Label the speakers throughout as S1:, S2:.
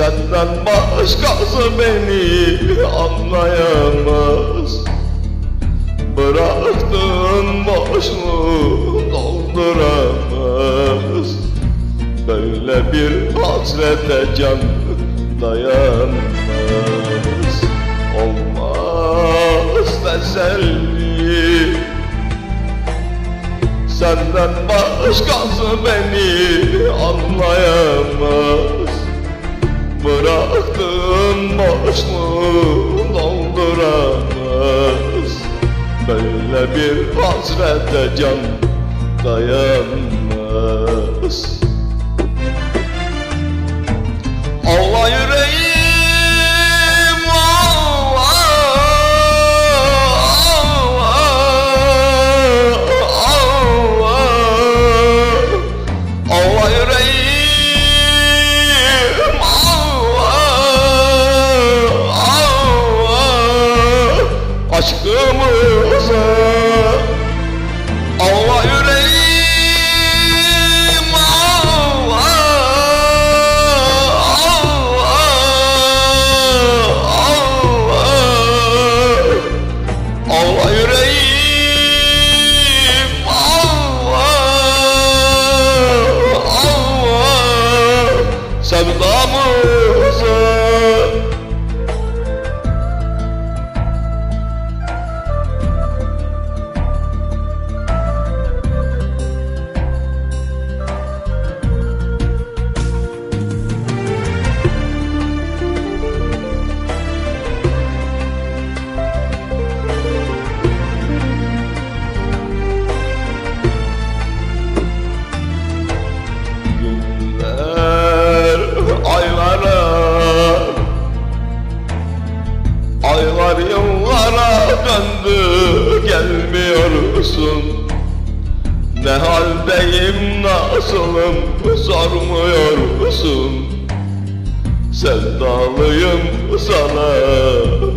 S1: Senden başkası beni anlayamaz. Bıraktığın boşluğu dolduramaz. Böyle bir hasrete can dayanmaz. Olmaz teselli. Senden başkası beni anlayamaz Bıraktığın boşluğu dolduramaz. Böyle bir hasrete can dayanmaz gelmiyorsun Ne haldeyim nasılım? Sormuyorsun Sevdalıyım sana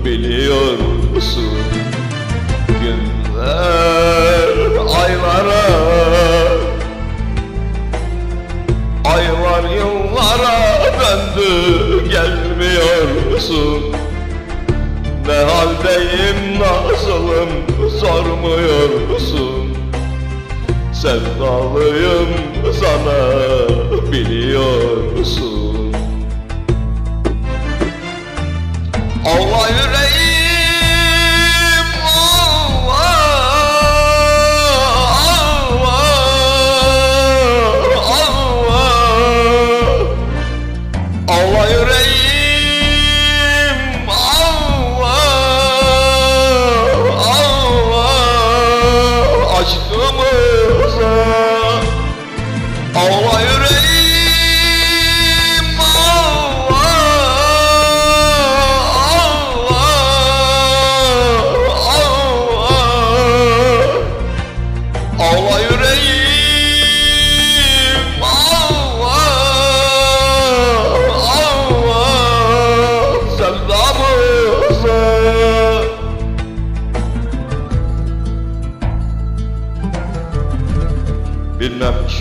S1: biliyorsun Günler aylara Aylar yıllara döndü gelmiyorsun Ne haldeyim nasılım sormuyorsun Sevdalıyım all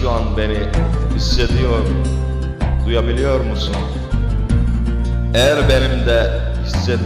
S1: şu an beni hissediyor, duyabiliyor musun? Eğer benim de hisset